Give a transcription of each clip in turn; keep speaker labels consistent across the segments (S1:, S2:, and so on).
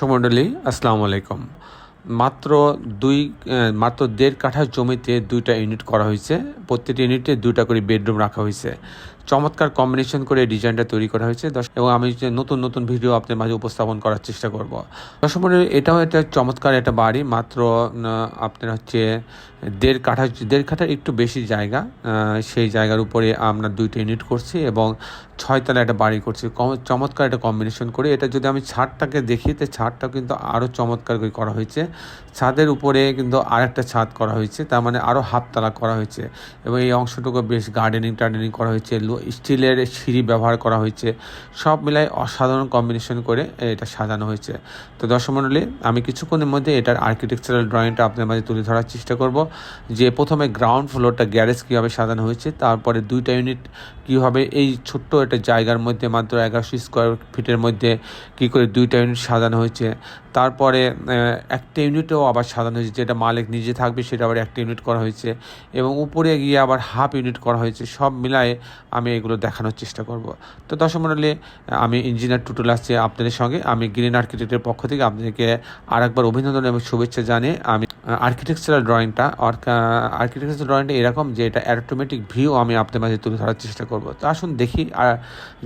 S1: সমন্ডলী আসসালামু আলাইকুম। মাত্র দুই মাত্র দেড় কাঠা জমিতে দুইটা ইউনিট করা হয়েছে। প্রত্যেকটি ইউনিটে দুইটা করে বেডরুম রাখা হয়েছে। চমৎকার কম্বিনেশন করে ডিজাইনটা তৈরি করা হয়েছে। এবং আমি নতুন নতুন ভিডিও আপনার মাঝে উপস্থাপন করার চেষ্টা করব। মণ্ডলী, এটাও একটা চমৎকার একটা বাড়ি। মাত্র আপনার হচ্ছে দেড় কাঠা দেড় কাঠার একটু বেশি জায়গা। সেই জায়গার উপরে আমরা দুইটা ইউনিট করছি এবং ছয়তলা একটা বাড়ি করছি। চমৎকার একটা কম্বিনেশন করে। এটা যদি আমি ছাদটাকে দেখি তো ছাদটা কিন্তু আরও চমৎকার করে করা হয়েছে। ছাদের উপরে কিন্তু আরেকটা ছাদ করা হয়েছে। তার মানে আরও হাফতলা করা হয়েছে। এবং এই অংশটুকু বেশ গার্ডেনিং টার্ডেনিং করা হয়েছে। স্টিলের সিঁড়ি ব্যবহার করা হয়েছে। সব মিলাই অসাধারণ কম্বিনেশন করে এটা সাজানো হয়েছে। তো দর্শক মণ্ডলী আমি কিছুক্ষণের মধ্যে এটার আর্কিটেকচারাল ড্রয়িংটা আপনার মাঝে তুলে ধরার চেষ্টা করব। যে প্রথমে গ্রাউন্ড ফ্লোরটা গ্যারেজ কীভাবে সাজানো হয়েছে, তারপরে দুইটা ইউনিট কীভাবে এই ছোট্ট একটা জায়গার মধ্যে মাত্র এগারোশো স্কোয়ার ফিটের মধ্যে কী করে দুইটা ইউনিট সাজানো হয়েছে। তারপরে একটা ইউনিটও আবার সাজানো হয়েছে, যেটা মালিক নিজে থাকবে, সেটা আবার একটা ইউনিট করা হয়েছে। এবং উপরে গিয়ে আবার হাফ ইউনিট করা হয়েছে। সব মিলায়ে আমি এগুলো দেখানোর চেষ্টা করব। তো দর্শক মন্ডলী, আমি ইঞ্জিনিয়ার টুটুল আসছি আপনাদের সঙ্গে। আমি গ্রিন আর্কিটেক্টের পক্ষ থেকে আপনাদেরকে আরেকবার অভিনন্দন এবং শুভেচ্ছা জানিয়ে আমি আর্কিটেকচারাল ড্রয়িংটা আর্কিটেকচারাল ড্রয়িংটা এরকম যে এটা অ্যারোটোমেটিক ভিউ আমি আপনাদের মাঝে তুলে ধরার চেষ্টা করব। তো আসুন দেখি আর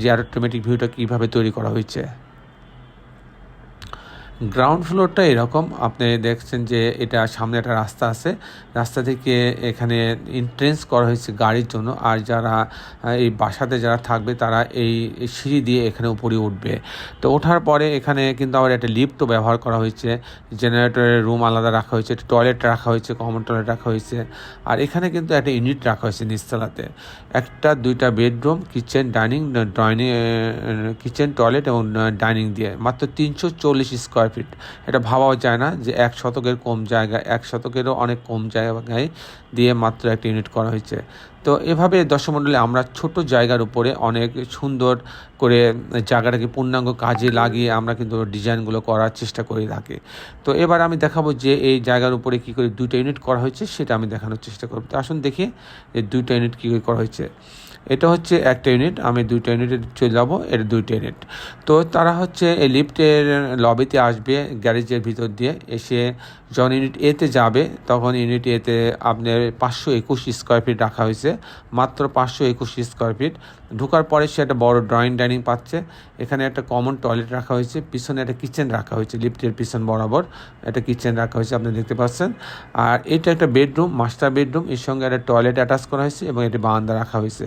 S1: যে অ্যারোটোমেটিক ভিউটা কীভাবে তৈরি করা হয়েছে। গ্রাউন্ড ফ্লোরটা এরকম। আপনি দেখছেন যে এটা সামনে একটা রাস্তা আছে। রাস্তা থেকে এখানে এন্ট্রেন্স করা হয়েছে গাড়ির জন্য। আর যারা এই বাসাতে যারা থাকবে, তারা এই সিঁড়ি দিয়ে এখানে উপরে উঠবে। তো ওঠার পরে এখানে কিন্তু আবার একটা লিফটও ব্যবহার করা হয়েছে। জেনারেটরের রুম আলাদা রাখা হয়েছে টয়লেট রাখা হয়েছে কমন টয়লেট রাখা হয়েছে। আর এখানে কিন্তু একটা ইউনিট রাখা হয়েছে নিচতলাতে। একটা, দুইটা bedroom kitchen dining drawing kitchen toilet এবং ডাইনিং দিয়ে। মাত্র তিনশো চল্লিশ স্কোয়ার ফিট এটা ভাবাও যায় না যে এক শতকের কম জায়গা, এক শতকেরও অনেক কম জায়গায় দিয়ে মাত্র একটা ইউনিট করা হয়েছে। তো এভাবে দর্শকমণ্ডলী, আমরা ছোট জায়গার উপরে অনেক সুন্দর করে জায়গাটাকে পূর্ণাঙ্গ কাজে লাগিয়ে আমরা কিন্তু ডিজাইনগুলো করার চেষ্টা করে থাকি। তো এবার আমি দেখাবো যে এই জায়গার উপরে কী করে দুইটা ইউনিট করা হয়েছে, সেটা আমি দেখানোর চেষ্টা করব। তো আসুন দেখি যে দুইটা ইউনিট কী করে করা হয়েছে। এটা হচ্ছে একটা ইউনিট আমি দুইটা ইউনিটে চলে যাব এটা দুইটা ইউনিট তো তারা হচ্ছে এই লিফটের লবিতে আসবে গ্যারেজের ভিতর দিয়ে। এসে যখন ইউনিট এতে যাবে, তখন ইউনিট এতে আপনার পাঁচশো একুশ স্কোয়ার ফিট রাখা হয়েছে। মাত্র পাঁচশো একুশ স্কোয়ার ফিট ঢোকার পরে সে একটা বড় ড্রয়িং ডাইনিং পাচ্ছে। এখানে একটা কমন টয়লেট রাখা হয়েছে। পিছনে একটা কিচেন রাখা হয়েছে লিফটের পিছন বরাবর। একটা কিচেন রাখা হয়েছে, আপনি দেখতে পাচ্ছেন। আর এটা একটা বেডরুম মাস্টার বেডরুম এর সঙ্গে একটা টয়লেট অ্যাটাচ করা হয়েছে এবং এটি বারান্দা রাখা হয়েছে।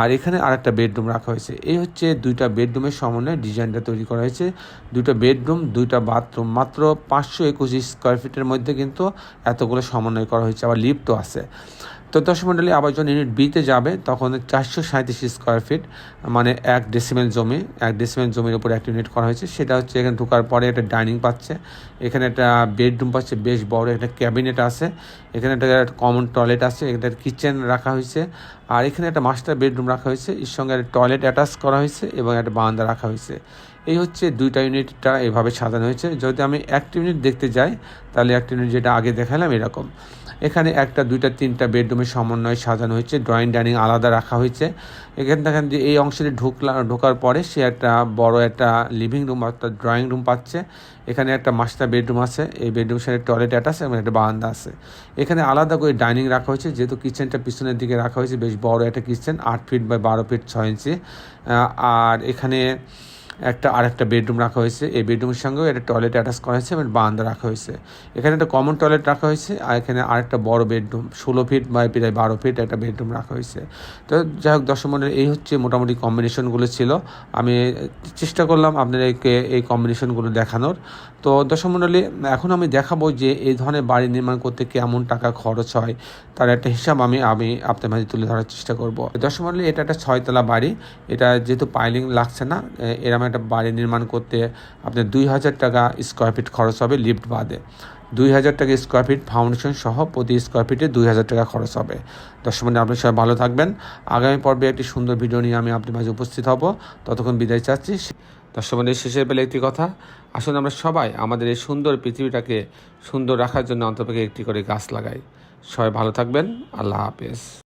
S1: আর এখানে আরেকটা বেডরুম রাখা হয়েছে। এই হচ্ছে দুইটা বেডরুমের সমন্বয়ে ডিজাইনটা তৈরি করা হয়েছে। দুইটা বেডরুম, দুইটা বাথরুম, মাত্র পাঁচশো একুশ স্কোয়ার ফিটের মধ্যে কিন্তু এতগুলো সমন্বয় করা হয়েছে, আবার লিফটও আছে। তো মণ্ডলী আবার যখন ইউনিট বিতে যাবে, তখন চারশো সাঁত্রিশ স্কোয়ার ফিট মানে এক ডেসিমেল জমি, এক ডেসিমেল জমির উপর একটা ইউনিট করা হয়েছে। সেটা হচ্ছে এখানে ঢোকার পরে একটা ডাইনিং পাচ্ছে। এখানে একটা বেডরুম পাচ্ছে, বেশ বড় একটা ক্যাবিনেট আছে। এখানে একটা কমন টয়লেট আছে একটা কিচেন রাখা হয়েছে। আর এখানে একটা মাস্টার বেডরুম রাখা হয়েছে। এর সঙ্গে একটা টয়লেট অ্যাটাচ করা হয়েছে এবং একটা বারান্দা রাখা হয়েছে। এই হচ্ছে দুইটা ইউনিটটা এভাবে সাজানো হয়েছে। যদি আমি একটা ইউনিট দেখতে যাই, তাহলে একটা ইউনিট যেটা আগে দেখালাম এরকম। এখানে একটা, দুইটা, তিনটা বেডরুমের সমন্বয়ে সাজানো হয়েছে, ড্রয়িং, ডাইনিং আলাদা রাখা হয়েছে। এখানে দেখেন যে এই অংশটি ঢুকলা, ঢোকার পরে সে একটা বড় একটা লিভিং রুম অর্থাৎ ড্রয়িং রুম পাচ্ছে। এখানে একটা মাস্টার বেডরুম আছে, এই বেডরুমের সাথে টয়লেট অ্যাটাচ এবং একটা বারান্দা আছে। এখানে আলাদা করে ডাইনিং রাখা হয়েছে, যেহেতু কিচেনটা পিছনের দিকে রাখা হয়েছে, বেশ বড় একটা কিচেন আট ফিট বাই বারো ফিট ছয় ইঞ্চি আর এখানে একটা, আরেকটা বেডরুম রাখা হয়েছে। এই বেডরুমের সঙ্গেও একটা টয়লেট অ্যাটাচ করা হয়েছে এবং বারান্দা রাখা হয়েছে। এখানে একটা কমন টয়লেট রাখা হয়েছে আর এখানে আরেকটা বড় বেডরুম ষোলো ফিট বা প্রায় বারো ফিট একটা বেডরুম রাখা হয়েছে। তো যাই হোক, দর্শক মন্ডলী, এই হচ্ছে মোটামুটি কম্বিনেশনগুলো ছিল। আমি চেষ্টা করলাম আপনাদেরকে এই কম্বিনেশনগুলো দেখানোর। তো দর্শক মন্ডলী, এখন আমি দেখাবো যে এই ধরনের বাড়ি নির্মাণ করতে কেমন টাকা খরচ হয়, তার একটা হিসাব আমি আমি আপনার মাঝে তুলে ধরার চেষ্টা করব। দর্শক মন্ডলী, এটা একটা ছয়তলা বাড়ি। এটা যেহেতু পাইলিং লাগছে না এরম একটা বাড়ি নির্মাণ করতে আপনার দুই হাজার টাকা স্কোয়ার ফিট খরচ হবে লিফট বাদে। দুই হাজার টাকা স্কোয়ার ফিট ফাউন্ডেশন সহ প্রতি স্কোয়ার ফিটে দুই হাজার টাকা খরচ হবে। দর্শক মন্ডলী, আপনি সবাই ভালো থাকবেন। আগামী পর্বে একটি সুন্দর ভিডিও নিয়ে আমি আপনার মাঝে উপস্থিত হব। ততক্ষণ বিদায় চাচ্ছি। দর্শক মন্ডলী শেষের বেলা একটি কথা। আসলে আমরা সবাই আমাদের এই সুন্দর পৃথিবীটাকে সুন্দর রাখার জন্য অন্তপক্ষে একটি করে গাছ লাগাই। সবাই ভালো থাকবেন। আল্লাহ হাফেজ।